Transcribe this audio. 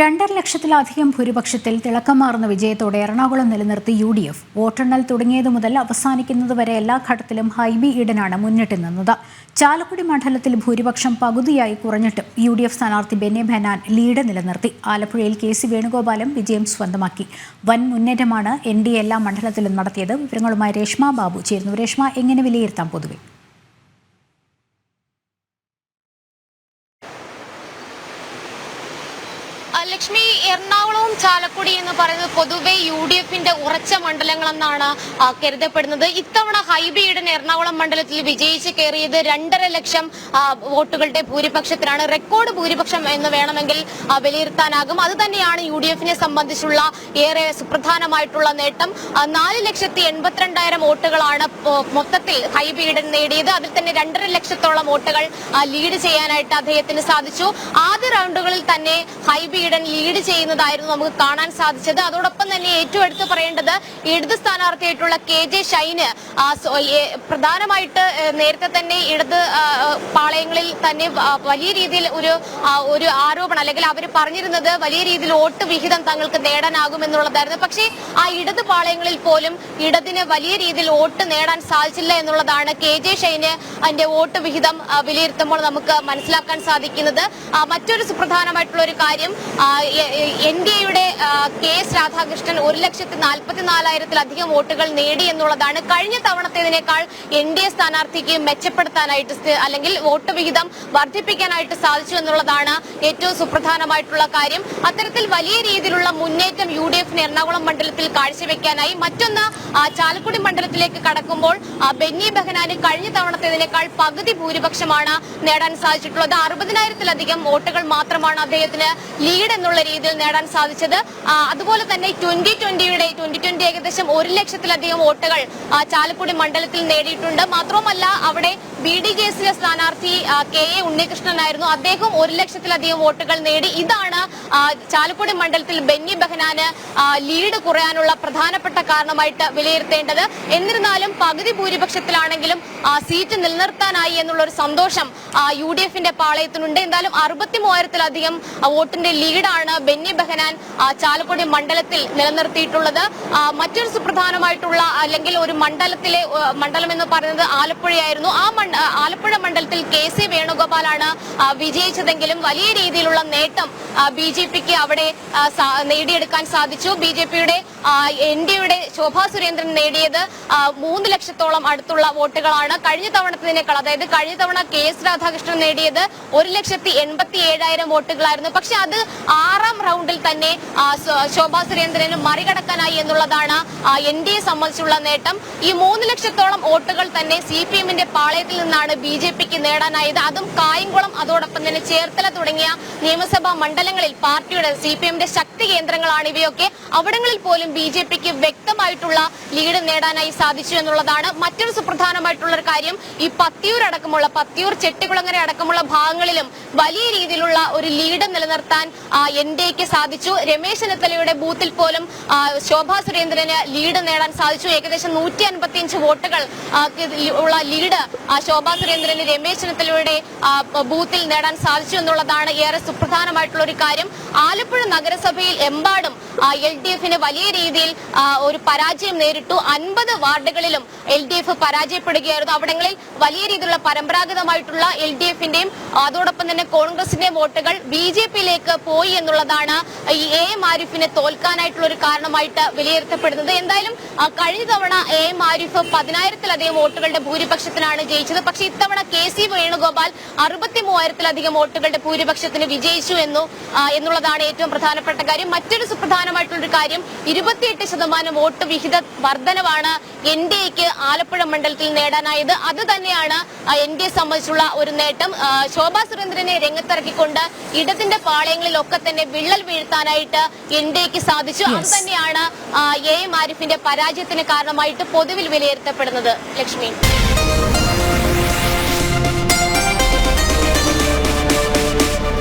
രണ്ടര ലക്ഷത്തിലധികം ഭൂരിപക്ഷത്തിൽ തിളക്കമാർന്ന വിജയത്തോടെ എറണാകുളം നിലനിർത്തി യു ഡി എഫ്. വോട്ടെണ്ണൽ തുടങ്ങിയതു മുതൽ അവസാനിക്കുന്നതുവരെ എല്ലാ ഘട്ടത്തിലും ഹൈബി ഈഡനാണ് മുന്നിട്ട് നിന്നത്. ചാലക്കുടി മണ്ഡലത്തിൽ ഭൂരിപക്ഷം പകുതിയായി കുറഞ്ഞിട്ടും യു ഡി എഫ് സ്ഥാനാർത്ഥി ബെന്നി ബെഹനാൻ ലീഡ് നിലനിർത്തി. ആലപ്പുഴയിൽ കെ സി വേണുഗോപാലും വിജയം സ്വന്തമാക്കി. വൻ മുന്നേറ്റമാണ് എൻ ഡി എല്ലാ മണ്ഡലത്തിലും നടത്തിയത്. വിവരങ്ങളുമായി രേഷ്മ ബാബു ചേരുന്നു. രേഷ്മ എങ്ങനെ വിലയിരുത്താം പൊതുവെ? ലക്ഷ്മി എറണാകുളവും ചാലക്കുടി എന്ന് പറയുന്നത് പൊതുവെ യു ഡി എഫിന്റെ ഉറച്ച മണ്ഡലങ്ങളെന്നാണ് കരുതപ്പെടുന്നത്. ഇത്തവണ ഹൈബിയുടെ എറണാകുളം മണ്ഡലത്തിൽ വിജയിച്ച് കയറിയത് രണ്ടര ലക്ഷം വോട്ടുകളുടെ ഭൂരിപക്ഷത്തിലാണ് റെക്കോർഡ് ഭൂരിപക്ഷം എന്ന് വേണമെങ്കിൽ വിലയിരുത്താനാകും. അത് തന്നെയാണ് യു ഡി എഫിനെ സംബന്ധിച്ചുള്ള ഏറെ സുപ്രധാനമായിട്ടുള്ള നേട്ടം. നാല് ലക്ഷത്തി എൺപത്തിരണ്ടായിരം വോട്ടുകളാണ് മൊത്തത്തിൽ ഹൈബിയുടെ നേടിയത്. അതിൽ തന്നെ രണ്ടര ലക്ഷത്തോളം വോട്ടുകൾ ലീഡ് ചെയ്യാനായിട്ട് അദ്ദേഹത്തിന് സാധിച്ചു. ആദ്യ റൗണ്ടുകളിൽ തന്നെ ഹൈബി ഈഡൻ ലീഡ് ചെയ്യുന്നതായിരുന്നു നമുക്ക് കാണാൻ സാധിച്ചത്. അതോടൊപ്പം തന്നെ ഏറ്റവും എടുത്തു പറയേണ്ടത് ഇടത് സ്ഥാനാർത്ഥിയായിട്ടുള്ള കെ ജെ ഷൈന് പ്രധാനമായിട്ട് നേരത്തെ തന്നെ ഇടത് ആ, പാളയങ്ങളിൽ തന്നെ വലിയ രീതിയിൽ ഒരു ഒരു ആരോപണം അല്ലെങ്കിൽ അവർ പറഞ്ഞിരുന്നത് വലിയ രീതിയിൽ വോട്ട് വിഹിതം തങ്ങൾക്ക് നേടാനാകും എന്നുള്ളതായിരുന്നു. പക്ഷേ ആ ഇടത് പാളയങ്ങളിൽ പോലും ഇടതിന് വലിയ രീതിയിൽ വോട്ട് നേടാൻ സാധിച്ചില്ല എന്നുള്ളതാണ് കെ ജെ ഷൈന് അതിന്റെ വോട്ട് വിഹിതം വിലയിരുത്തുമ്പോൾ നമുക്ക് മനസ്സിലാക്കാൻ സാധിക്കുന്നത്. മറ്റൊരു സുപ്രധാനമായിട്ടുള്ള ഒരു കാര്യം എൻ ഡി എയുടെ കെ എസ് രാധാകൃഷ്ണൻ ഒരു ലക്ഷത്തി നാൽപ്പത്തി നാലായിരത്തിലധികം വോട്ടുകൾ നേടി എന്നുള്ളതാണ് കഴിഞ്ഞ തവണത്തേതിനേക്കാൾ എൻ ഡി എ സ്ഥാനാർത്ഥിക്ക് മെച്ചപ്പെടുത്താനായിട്ട് അല്ലെങ്കിൽ വോട്ട് വിഹിതം വർദ്ധിപ്പിക്കാനായിട്ട് സാധിച്ചു എന്നുള്ളതാണ് ഏറ്റവും സുപ്രധാനമായിട്ടുള്ള കാര്യം. അത്തരത്തിൽ വലിയ രീതിയിലുള്ള മുന്നേറ്റം യു ഡി എഫിന് എറണാകുളം മണ്ഡലത്തിൽ കാഴ്ചവെക്കാനായി മറ്റൊന്ന് ചാലക്കുടി മണ്ഡലത്തിലേക്ക് കടക്കുമ്പോൾ ബെന്നി ബെഹനാന് കഴിഞ്ഞ തവണത്തേതിനേക്കാൾ പകുതി ഭൂരിപക്ഷമാണ് നേടാൻ സാധിച്ചിട്ടുള്ളത്. അറുപതിനായിരത്തിലധികം വോട്ടുകൾ മാത്രമാണ് അദ്ദേഹത്തിന് ലീഡ് എന്നുള്ള രീതിയിൽ നേടാൻ സാധിച്ചത്. അതുപോലെ തന്നെ ട്വന്റി ട്വന്റിയുടെ ട്വന്റി ട്വന്റി ഏകദേശം ഒരു ലക്ഷത്തിലധികം വോട്ടുകൾ ചാലക്കുടി മണ്ഡലത്തിൽ നേടിയിട്ടുണ്ട്. മാത്രവുമല്ല അവിടെ ബി ഡി ജെ എസിലെ സ്ഥാനാർത്ഥി കെ എ ഉണ്ണികൃഷ്ണനായിരുന്നു. അദ്ദേഹം ഒരു ലക്ഷത്തിലധികം വോട്ടുകൾ നേടി. ഇതാണ് ചാലക്കുടി മണ്ഡലത്തിൽ ബെന്നി ബെഹനാന് ലീഡ് കുറയാനുള്ള പ്രധാനപ്പെട്ട കാരണമായിട്ട് വിലയിരുത്തേണ്ടത്. എന്നിരുന്നാലും പകുതി ഭൂരിപക്ഷത്തിലാണെങ്കിലും സീറ്റ് നിലനിർത്താനായി എന്നുള്ള ഒരു സന്തോഷം യു ഡി എഫിന്റെ പാളയത്തിനുണ്ട്. എന്തായാലും അറുപത്തി മൂവായിരത്തിലധികം വോട്ടിന്റെ ലീഡാണ് ബെന്നി ബെഹനാൻ ചാലക്കുടി മണ്ഡലത്തിൽ നിലനിർത്തിയിട്ടുള്ളത്. മറ്റൊരു സുപ്രധാനമായിട്ടുള്ള അല്ലെങ്കിൽ ഒരു മണ്ഡലത്തിലെ മണ്ഡലം എന്ന് പറയുന്നത് ആലപ്പുഴയായിരുന്നു. ആ ആലപ്പുഴ മണ്ഡലത്തിൽ കെ സി വേണുഗോപാലാണ് വിജയിച്ചതെങ്കിലും വലിയ രീതിയിലുള്ള നേട്ടം ബി ജെ പിക്ക് അവിടെ നേടിയെടുക്കാൻ സാധിച്ചു. ബി ജെ പിയുടെ എൻ ഡിയുടെ ശോഭാ സുരേന്ദ്രൻ നേടിയത് മൂന്ന് ലക്ഷത്തോളം അടുത്തുള്ള വോട്ടുകളാണ്. കഴിഞ്ഞ തവണത്തിനേക്കാൾ അതായത് കഴിഞ്ഞ തവണ കെ എസ് രാധാകൃഷ്ണൻ നേടിയത് ഒരു ലക്ഷത്തി എൺപത്തി ഏഴായിരം വോട്ടുകളായിരുന്നു. പക്ഷെ അത് ആറാം റൗണ്ടിൽ തന്നെ ശോഭാ സുരേന്ദ്രന് മറികടക്കാനായി എന്നുള്ളതാണ് എൻ ഡി എ സംബന്ധിച്ചുള്ള നേട്ടം. ഈ മൂന്ന് ലക്ഷത്തോളം വോട്ടുകൾ തന്നെ സി പി എമ്മിന്റെ പാളയത്തിൽ നിന്നാണ് ബി ജെ പിക്ക് നേടാനായത്. അതും കായംകുളം അതോടൊപ്പം തന്നെ ചേർത്തല തുടങ്ങിയ നിയമസഭാ മണ്ഡലങ്ങളിൽ പാർട്ടിയുടെ സി പി എമ്മിന്റെ ശക്തി കേന്ദ്രങ്ങളാണ് ഇവയൊക്കെ. അവിടങ്ങളിൽ പോലും ബി ജെ പിക്ക് വ്യക്തമായിട്ടുള്ള ലീഡ് നേടാനായി സാധിച്ചു എന്നുള്ളതാണ് മറ്റൊരു സുപ്രധാനമായിട്ടുള്ള ഒരു കാര്യം. ഈ പത്തിയൂർ അടക്കമുള്ള പത്തിയൂർ ചെട്ടികുളങ്ങര അടക്കമുള്ള ഭാഗങ്ങളിലും വലിയ രീതിയിലുള്ള ഒരു ലീഡ് നിലനിർത്താൻ എൻ ഡി എക്ക് സാധിച്ചു. രമേശ് ചെന്നിത്തലയുടെ ബൂത്തിൽ പോലും ശോഭാ സുരേന്ദ്രന് ലീഡ് നേടാൻ സാധിച്ചു. ഏകദേശം നൂറ്റി അൻപത്തിയഞ്ച് വോട്ടുകൾ ഉള്ള ലീഡ് ശോഭാ സുരേന്ദ്രന് രമേശ് ചെന്നിത്തലയുടെ ബൂത്തിൽ നേടാൻ സാധിച്ചു എന്നുള്ളതാണ് ഏറെ സുപ്രധാനമായിട്ടുള്ള ഒരു കാര്യം. ആലപ്പുഴ നഗരസഭയിൽ എമ്പാടും എൽ ഡി എഫിന് വലിയ രീതിയിൽ ഒരു പരാജയം നേരിട്ടു. അൻപത് വാർഡുകളിലും എൽ ഡി എഫ് പരാജയപ്പെടുകയായിരുന്നു. അവിടങ്ങളിൽ വലിയ രീതിയിലുള്ള പരമ്പരാഗതമായിട്ടുള്ള എൽ ഡി എഫിന്റെയും അതോടൊപ്പം തന്നെ കോൺഗ്രസിന്റെയും വോട്ടുകൾ ബി ജെ പിയിലേക്ക് പോയി എന്നുള്ളതാണ് ഈ എ എം ആരിഫിനെ തോൽക്കാനായിട്ടുള്ള ഒരു കാരണമായിട്ട് വിലയിരുത്തപ്പെടുന്നത്. എന്തായാലും കഴിഞ്ഞ തവണ എ എം ആരിഫ് പതിനായിരത്തിലധികം വോട്ടുകളുടെ ഭൂരിപക്ഷത്തിനാണ് ജയിച്ചത്. പക്ഷെ ഇത്തവണ കെ സി വേണുഗോപാൽ അറുപത്തി മൂവായിരത്തിലധികം വോട്ടുകളുടെ ഭൂരിപക്ഷത്തിന് വിജയിച്ചു എന്നു എന്നുള്ളതാണ് ഏറ്റവും പ്രധാനപ്പെട്ട കാര്യം. മറ്റൊരു സുപ്രധാനമായിട്ടുള്ളൊരു കാര്യം ഇരുപത്തിയെട്ട് ശതമാനം വോട്ട് വിഹിത വർധനവാണ് എൻ ഡി എക്ക് ആലപ്പുഴ മണ്ഡലത്തിൽ നേടാനായത്. അത് തന്നെയാണ് എൻ ഡി എ സംബന്ധിച്ചുള്ള ഒരു നേട്ടം. ശോഭാ സുരേന്ദ്രനെ രംഗത്തിറക്കിക്കൊണ്ട് ഇടതിന്റെ പാളയങ്ങളിലൊക്കെ തന്നെ വിള്ളൽ വീഴ്ത്താനായിട്ട് എൻ ഡി എക്ക് സാധിച്ചു. അത് തന്നെയാണ് എ എം ആരിഫിന്റെ പരാജയത്തിന് കാരണമായിട്ട് പൊതുവിൽ വിലയിരുത്തപ്പെടുന്നത്. ലക്ഷ്മി.